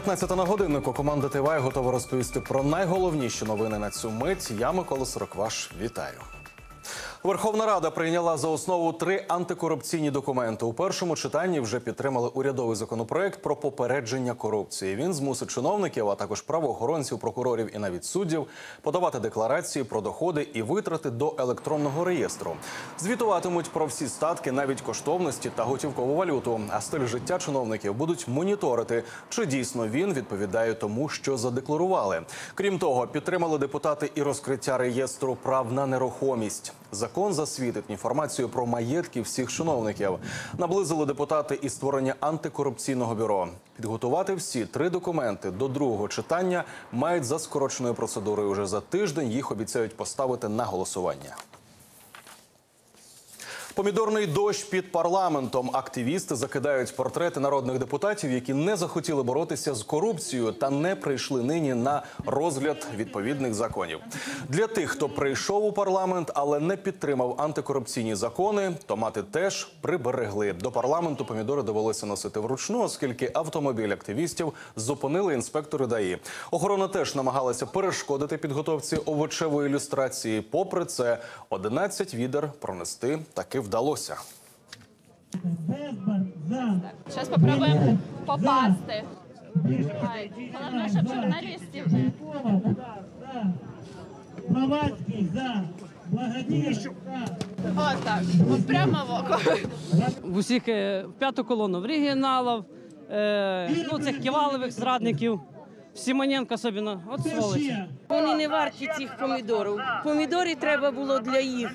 15 на годиннику команда ТВ готова розповісти про найголовніші новини на цю мить. Я Микола Сорокваш. Вітаю. Верховна Рада прийняла за основу три антикорупційні документи. У першому читанні вже підтримали урядовий законопроект про попередження корупції. Він змусить чиновників, а також правоохоронців, прокурорів і навіть суддів подавати декларації про доходи і витрати до електронного реєстру. Звітуватимуть про всі статки, навіть коштовності та готівкову валюту. А стиль життя чиновників будуть моніторити, чи дійсно він відповідає тому, що задекларували. Крім того, підтримали депутати і розкриття реєстру прав на нерухомість. Закон засвітить інформацію про маєтки всіх чиновників. Наблизили депутати і створення антикорупційного бюро. Підготувати всі три документи до другого читання мають за скороченою процедурою. Уже за тиждень їх обіцяють поставити на голосування. Помідорний дощ під парламентом. Активісти закидають портрети народних депутатів, які не захотіли боротися з корупцією та не прийшли нині на розгляд відповідних законів. Для тих, хто прийшов у парламент, але не підтримав антикорупційні закони, томати теж приберегли. До парламенту помідори довелося носити вручну, оскільки автомобіль активістів зупинили інспектори ДАІ. Охорона теж намагалася перешкодити підготовці овочевої ілюстрації. Попри це, 11 відер пронести таки вдалося. Зараз спробуємо попасти. Головне, щоб журналістів. Блаватський за благодійність. От так, от прямо в око. в усіх е, п'яту колону в регіоналів, е, ну цих ківалових зрадників, Сімоненко особливо, от сволочі. Вони не варті цих помідорів. Помідори треба було для їх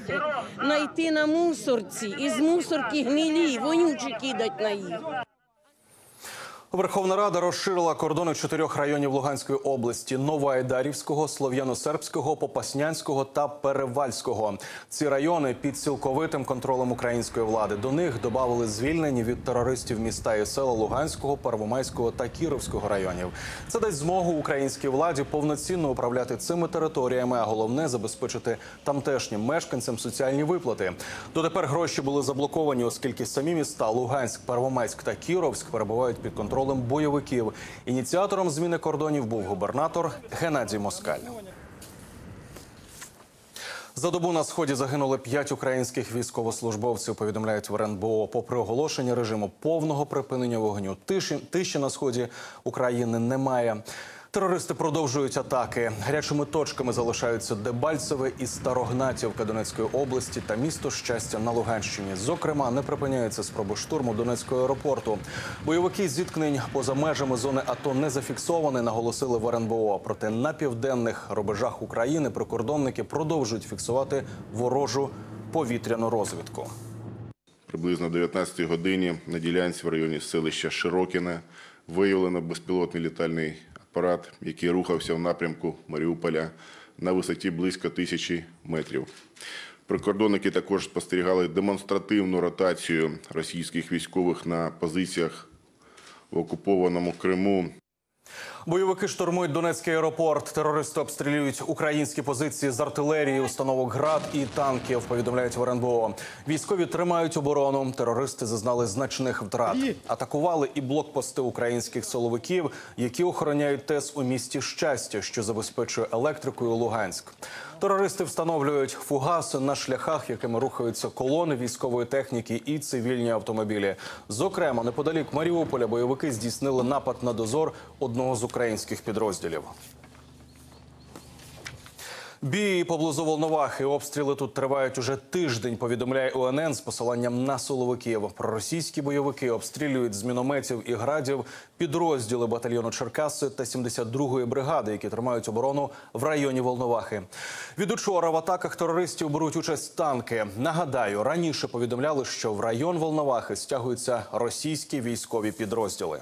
знайти на мусорці із мусорки гнилі, вонючі кидати на їх. Верховна Рада розширила кордони чотирьох районів Луганської області: Новоайдарівського, Слов'яно-Сербського, Попаснянського та Перевальського. Ці райони під цілковитим контролем української влади. До них додали звільнені від терористів міста і села Луганського, Первомайського та Кіровського районів. Це дасть змогу українській владі повноцінно управляти цими територіями, а головне забезпечити тамтешнім мешканцям соціальні виплати. Дотепер гроші були заблоковані, оскільки самі міста Луганськ, Первомайськ та Кіровськ перебувають під контролем бойовиків. Ініціатором зміни кордонів був губернатор Геннадій Москаль. За добу на сході загинули п'ять українських військовослужбовців. Повідомляють в РНБО. Попри оголошення режиму повного припинення вогню, тиші, тиші на сході України немає. Терористи продовжують атаки. Гарячими точками залишаються Дебальцеве і Старогнатівка Донецької області та місто щастя на Луганщині. Зокрема, не припиняються спроби штурму Донецького аеропорту. Бойовики зіткнень поза межами зони АТО не зафіксовані, наголосили в РНБО. Проте на південних рубежах України прикордонники продовжують фіксувати ворожу повітряну розвідку. Приблизно о 19 годині на ділянці в районі селища Широкіне виявлено безпілотний літальний апарат, який рухався в напрямку Маріуполя на висоті близько тисячі метрів. Прикордонники також спостерігали демонстративну ротацію російських військових на позиціях в окупованому Криму Бойовики штурмують Донецький аеропорт. Терористи обстрілюють українські позиції з артилерії, установок град і танків. Повідомляють в РНБО. Військові тримають оборону. Терористи зазнали значних втрат. Атакували і блокпости українських силовиків, які охороняють ТЕС у місті щастя, що забезпечує електрикою Луганськ. Терористи встановлюють фугаси на шляхах, якими рухаються колони військової техніки і цивільні автомобілі. Зокрема, неподалік Маріуполя бойовики здійснили напад на дозор одного з українських підрозділів. Бій поблизу Волновахи. Обстріли тут тривають уже тиждень. Повідомляє УНН з посиланням на силовиків. Проросійські бойовики обстрілюють з мінометів і градів підрозділи батальйону Черкаси та 72-ї бригади, які тримають оборону в районі Волновахи. Від учора в атаках терористів беруть участь танки. Нагадаю, раніше повідомляли, що в район Волновахи стягуються російські військові підрозділи.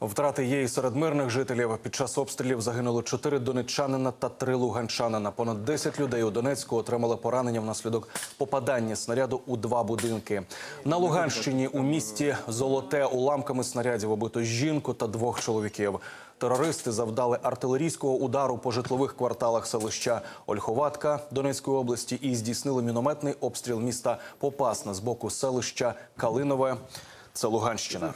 Втрати є і серед мирних жителів. Під час обстрілів загинули чотири донеччанина та три луганчанина. Понад 10 людей у Донецьку отримали поранення внаслідок попадання снаряду у два будинки. На Луганщині у місті Золоте уламками снарядів убито жінку та двох чоловіків. Терористи завдали артилерійського удару по житлових кварталах селища Ольховатка Донецької області і здійснили мінометний обстріл міста Попасна з боку селища Калинове. Це Луганщина.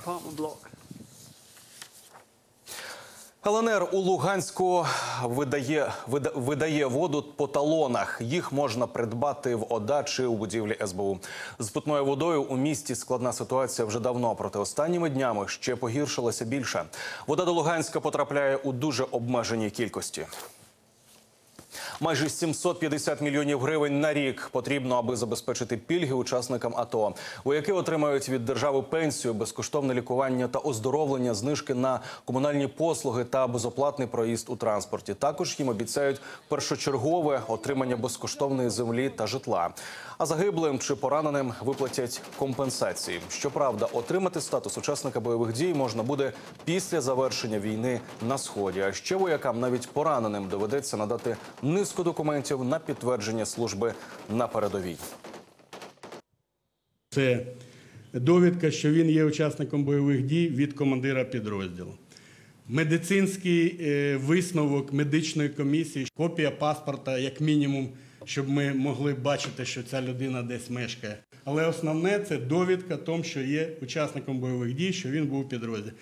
ЛНР у Луганську видає, вида- видає воду по талонах. Їх можна придбати в ОДА чи у будівлі СБУ. З питною водою у місті складна ситуація вже давно, проте останніми днями ще погіршилася більше. Вода до Луганська потрапляє у дуже обмеженій кількості. Майже 750 мільйонів гривень на рік потрібно, аби забезпечити пільги учасникам АТО. Вояки отримають від держави пенсію, безкоштовне лікування та оздоровлення, знижки на комунальні послуги та безоплатний проїзд у транспорті. Також їм обіцяють першочергове отримання безкоштовної землі та житла. А загиблим чи пораненим виплатять компенсації. Щоправда, отримати статус учасника бойових дій можна буде після завершення війни на сході. А ще воякам, навіть пораненим, доведеться надати низку документів на підтвердження служби на передовій. Це довідка, що він є учасником бойових дій від командира підрозділу. Медицинський е, висновок медичної комісії, копія паспорта, як мінімум, щоб ми могли бачити, що ця людина десь мешкає. Але основне це довідка тому, що є учасником бойових дій, що він був у підрозділі.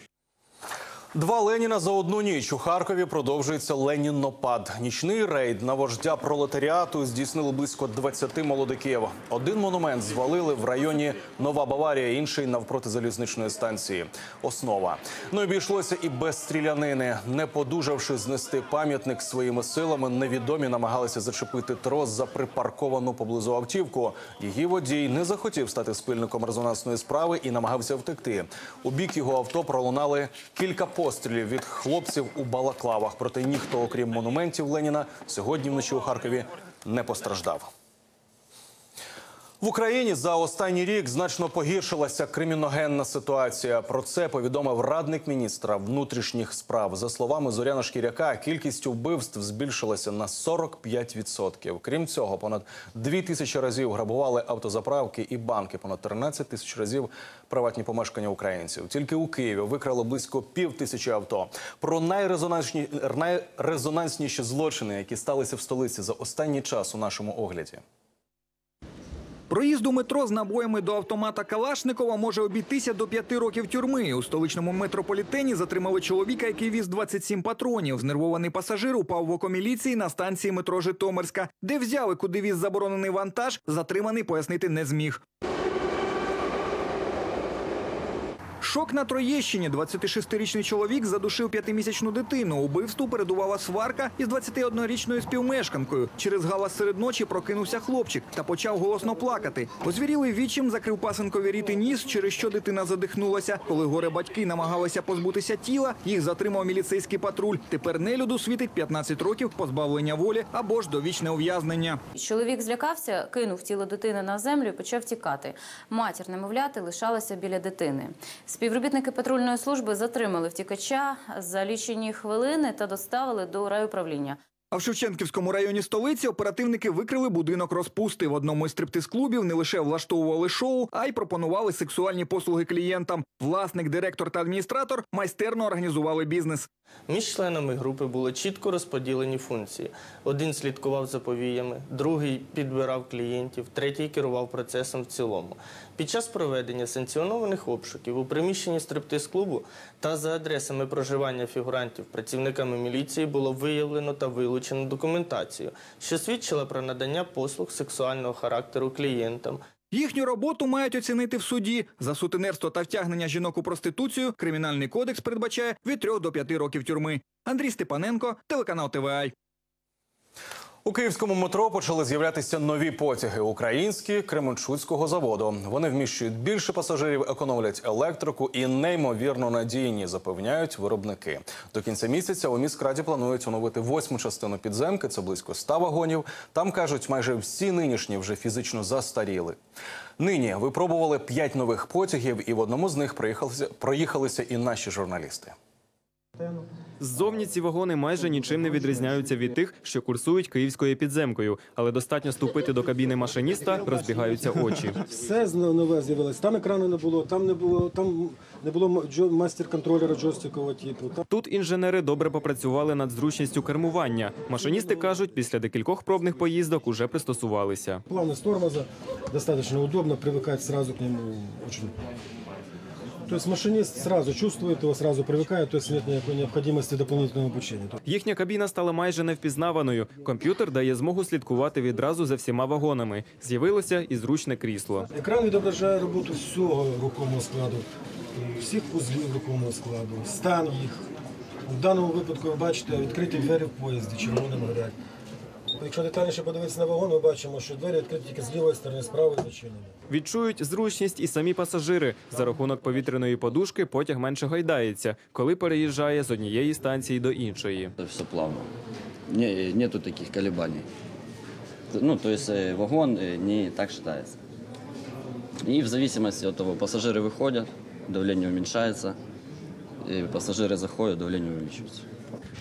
Два Леніна за одну ніч у Харкові продовжується Ленінопад. Нічний рейд на вождя пролетаріату здійснили близько 20 молодиків. Один монумент звалили в районі Нова Баварія, інший навпроти залізничної станції. Основа ну і обійшлося і без стрілянини. Не подужавши знести пам'ятник своїми силами, невідомі намагалися зачепити трос за припарковану поблизу автівку. Її водій не захотів стати спільником резонансної справи і намагався втекти. У бік його авто пролунали кілька пострілів від хлопців у балаклавах. Проте ніхто, окрім монументів Леніна, сьогодні вночі у Харкові не постраждав. В Україні за останній рік значно погіршилася криміногенна ситуація. Про це повідомив радник міністра внутрішніх справ. За словами Зоряна Шкіряка, кількість вбивств збільшилася на 45%. Крім цього, понад 2 тисячі разів грабували автозаправки і банки, понад 13 тисяч разів приватні помешкання українців. Тільки у Києві викрали близько пів тисячі авто. Про найрезонансні, найрезонансніші злочини, які сталися в столиці за останній час у нашому огляді. Проїзд у метро з набоями до автомата Калашникова може обійтися до п'яти років тюрми. У столичному метрополітені затримали чоловіка, який віз 27 патронів. Знервований пасажир упав в око міліції на станції метро Житомирська, де взяли, куди віз заборонений вантаж. Затриманий пояснити не зміг. Шок на Троєщині. 26-річний чоловік задушив п'ятимісячну дитину. Убивству передувала сварка із 21-річною співмешканкою. Через галас серед ночі прокинувся хлопчик та почав голосно плакати. Озвірілий вічим закрив пасенкові ріти ніс, через що дитина задихнулася. Коли горе батьки намагалися позбутися тіла, їх затримав міліцейський патруль. Тепер нелюду світить 15 років позбавлення волі або ж довічне ув'язнення. Чоловік злякався, кинув тіло дитини на землю і почав тікати. Матір немовляти лишалася біля дитини. Співробітники патрульної служби затримали втікача за лічені хвилини та доставили до райуправління. А в Шевченківському районі столиці оперативники викрили будинок розпусти. В одному із стриптиз-клубів не лише влаштовували шоу, а й пропонували сексуальні послуги клієнтам. Власник, директор та адміністратор майстерно організували бізнес. Між членами групи були чітко розподілені функції. Один слідкував за повіями, другий підбирав клієнтів, третій керував процесом в цілому. Під час проведення санкціонованих обшуків у приміщенні стриптиз-клубу та за адресами проживання фігурантів працівниками міліції було виявлено та вилучено документацію, що свідчила про надання послуг сексуального характеру клієнтам, Їхню роботу мають оцінити в суді. За сутенерство та втягнення жінок у проституцію кримінальний кодекс передбачає від 3 до 5 років тюрми. Андрій Степаненко, телеканал ТВА. У київському метро почали з'являтися нові потяги українські Кременчуцького заводу. Вони вміщують більше пасажирів, економлять електрику і неймовірно надійні, запевняють виробники. До кінця місяця у міськраді планують оновити восьму частину підземки. Це близько 100 вагонів. Там кажуть, майже всі нинішні вже фізично застаріли. Нині випробували п'ять нових потягів, і в одному з них проїхалися, проїхалися і наші журналісти. Ззовні ці вагони майже нічим не відрізняються від тих, що курсують київською підземкою, але достатньо ступити до кабіни машиніста, розбігаються очі. Все нове з'явилось. Там екрану не було, там не було, там не було м- джо- мастер-контролера джойстикового типу. Тут інженери добре попрацювали над зручністю кермування. Машиністи кажуть, після декількох пробних поїздок уже пристосувалися. плавность тормоза достаточно удобно, привыкать сразу к нему очень. То есть машинист сразу чувствует его, сразу привыкает, то есть нет никакой необходимости дополнительного обучения. Їхня кабіна стала майже невпізнаваною. Комп'ютер дає змогу слідкувати відразу за всіма вагонами. З'явилося і зручне крісло. Екран відображає роботу всього рухомого складу, всіх вузлів рухомого складу, стан їх. В даному випадку ви бачите відкриті двері в поїзді, червоним горять. Якщо детальніше подивитися на вагон, ми бачимо, що двері відкриті тільки з лівої сторони, з правої зачинені. Відчують зручність і самі пасажири. За рахунок повітряної подушки потяг менше гайдається, коли переїжджає з однієї станції до іншої. Все плавно. Не, нету таких колебаний. Ну, то есть э, вагон э, не так считается. И в зависимости от того, пассажиры выходят, давление уменьшается, и пассажиры заходят, давление увеличивается.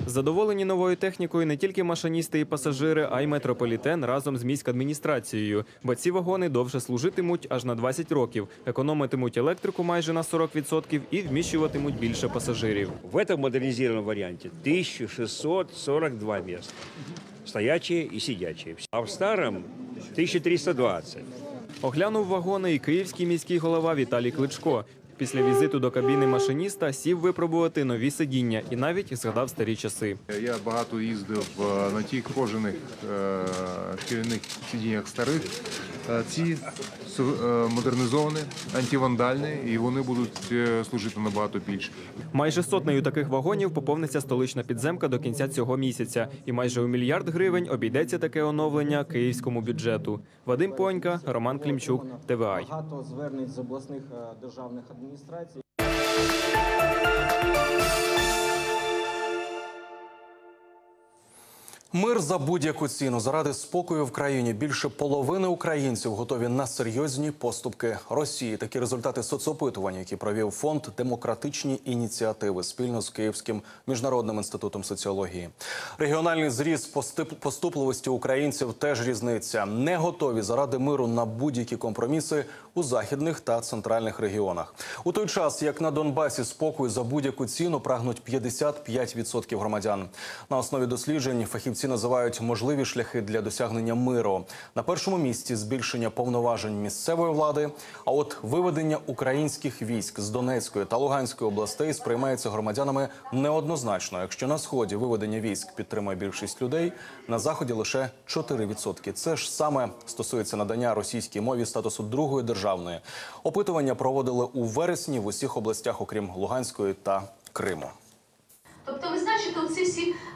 Задоволені новою технікою не тільки машиністи і пасажири, а й метрополітен разом з міськадміністрацією. Бо ці вагони довше служитимуть аж на 20 років, економитимуть електрику майже на 40% і вміщуватимуть більше пасажирів. В этом модернизированном варианте 1642 места. Стоячие и сидячие. А в старом 1320. Оглянув вагони і київський міський голова Віталій Кличко. Після візиту до кабіни машиніста сів випробувати нові сидіння і навіть згадав старі часи. Я багато їздив е, на тих кожаних е, сидіннях старих. Ці е, модернізовані, антивандальні, і вони будуть е, служити набагато більше. Майже сотнею таких вагонів поповниться столична підземка до кінця цього місяця, і майже у мільярд гривень обійдеться таке оновлення київському бюджету. Вадим Понька, Роман Клімчук, ТВА. Багато звернень з обласних е, державних адміністрацій. Мир за будь-яку ціну заради спокою в країні більше половини українців готові на серйозні поступки Росії. Такі результати соцопитування, які провів фонд демократичні ініціативи спільно з Київським міжнародним інститутом соціології. Регіональний постип- поступливості українців теж різниця. Не готові заради миру на будь-які компроміси у західних та центральних регіонах. У той час, як на Донбасі спокою за будь-яку ціну прагнуть 55% громадян. На основі досліджень фахівці називають можливі шляхи для досягнення миру. На першому місці збільшення повноважень місцевої влади. А от виведення українських військ з Донецької та Луганської областей сприймається громадянами неоднозначно. Якщо на сході виведення військ підтримує більшість людей, на заході лише 4%. Це ж саме стосується надання російській мові статусу другої державної. Опитування проводили у вересні в усіх областях, окрім Луганської та Криму. Тобто,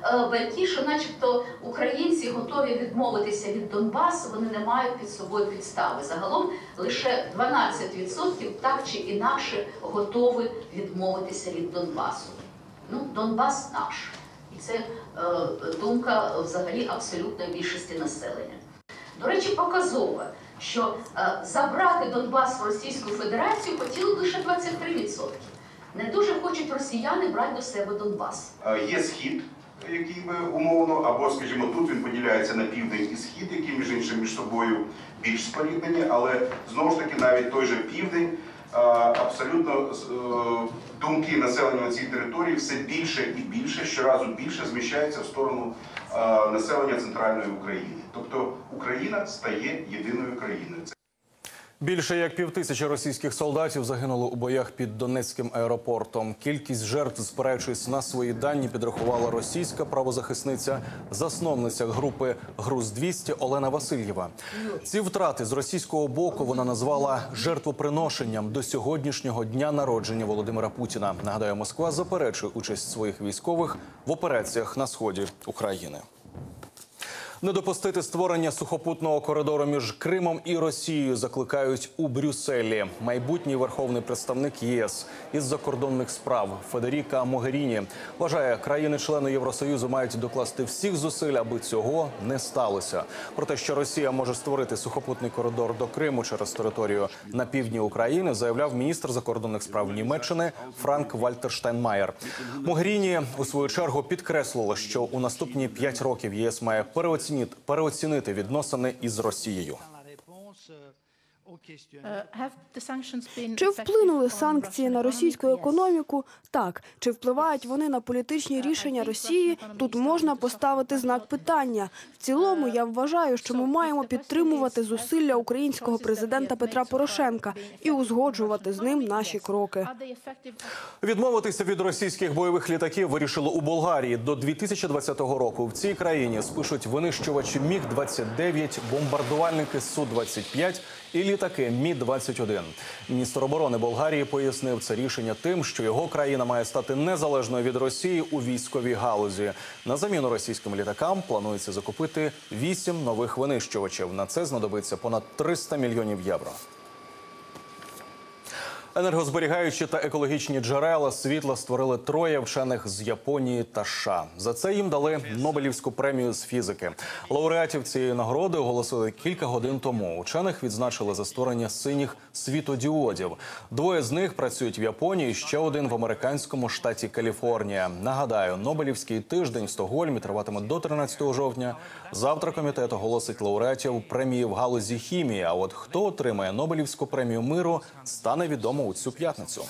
е, що начебто українці готові відмовитися від Донбасу, вони не мають під собою підстави. Загалом лише 12% так чи інакше готові відмовитися від Донбасу. Ну, Донбас наш. І це е, думка взагалі абсолютної більшості населення. До речі, показово, що е, забрати Донбас в Російську Федерацію хотіли лише 23%. Не дуже хочуть росіяни брати до себе Донбас. Е, Є схід, який би умовно, або, скажімо, тут він поділяється на південь і схід, які між іншим між собою більш споріднені, але знову ж таки навіть той же південь. Абсолютно е, думки населення на цій території все більше і більше, щоразу більше зміщається в сторону е, населення центральної України. Тобто Україна стає єдиною країною. Більше як півтисячі російських солдатів загинуло у боях під Донецьким аеропортом. Кількість жертв, спираючись на свої дані, підрахувала російська правозахисниця, засновниця групи Груз 200 Олена Васильєва. Ці втрати з російського боку вона назвала жертвоприношенням до сьогоднішнього дня народження Володимира Путіна. Нагадаю, Москва заперечує участь своїх військових в операціях на сході України. Не допустити створення сухопутного коридору між Кримом і Росією закликають у Брюсселі. Майбутній верховний представник ЄС із закордонних справ Федеріка Могеріні вважає, країни-члени Євросоюзу мають докласти всіх зусиль, аби цього не сталося. Про те, що Росія може створити сухопутний коридор до Криму через територію на півдні України, заявляв міністр закордонних справ Німеччини Франк Вальтер Штайнмаєр. Могеріні у свою чергу підкреслила, що у наступні п'ять років ЄС має переоцінити переоцінити відносини із Росією. Чи вплинули санкції на російську економіку? Так. Чи впливають вони на політичні рішення Росії? Тут можна поставити знак питання. В цілому я вважаю, що ми маємо підтримувати зусилля українського президента Петра Порошенка і узгоджувати з ним наші кроки. Відмовитися від російських бойових літаків вирішили у Болгарії до 2020 року. В цій країні спишуть винищувачі Міг 29 бомбардувальники Су 25 і літаки Мі 21 Міністр оборони Болгарії пояснив це рішення тим, що його країна має стати незалежною від Росії у військовій галузі. На заміну російським літакам планується закупити вісім нових винищувачів. На це знадобиться понад 300 мільйонів євро. Енергозберігаючі та екологічні джерела світла створили троє вчених з Японії та США. За це їм дали Нобелівську премію з фізики. Лауреатів цієї нагороди оголосили кілька годин тому. Учених відзначили за створення синіх світодіодів. Двоє з них працюють в Японії, ще один в американському штаті Каліфорнія. Нагадаю, Нобелівський тиждень в Стокгольмі триватиме до 13 жовтня. Завтра комітет оголосить лауреатів премії в галузі хімії. А от хто отримає Нобелівську премію миру, стане відомо у цю п'ятницю.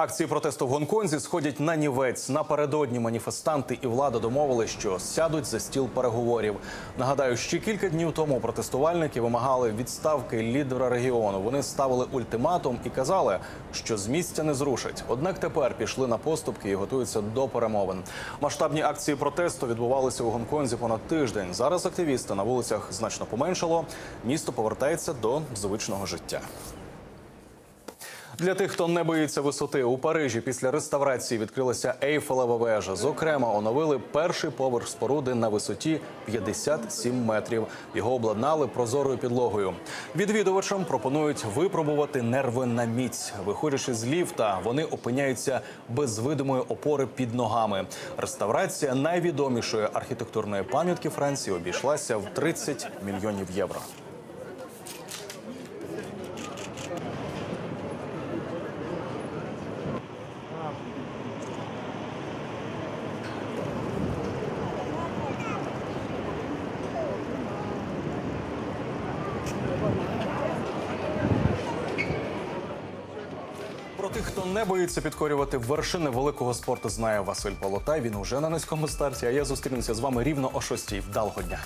Акції протесту в Гонконзі сходять на нівець. Напередодні маніфестанти і влада домовили, що сядуть за стіл переговорів. Нагадаю, ще кілька днів тому протестувальники вимагали відставки лідера регіону. Вони ставили ультиматум і казали, що з місця не зрушать. Однак тепер пішли на поступки і готуються до перемовин. Масштабні акції протесту відбувалися у Гонконзі понад тиждень. Зараз активісти на вулицях значно поменшало. Місто повертається до звичного життя. Для тих, хто не боїться висоти, у Парижі після реставрації відкрилася Ейфелева вежа. Зокрема, оновили перший поверх споруди на висоті 57 метрів. Його обладнали прозорою підлогою. Відвідувачам пропонують випробувати нерви на міць. Виходячи з ліфта, вони опиняються без видимої опори під ногами. Реставрація найвідомішої архітектурної пам'ятки Франції обійшлася в 30 мільйонів євро. Про тих, хто не боїться підкорювати вершини великого спорту, знає Василь Полотай. Він уже на низькому старті. А я зустрінуся з вами рівно о 6 Вдалого дня.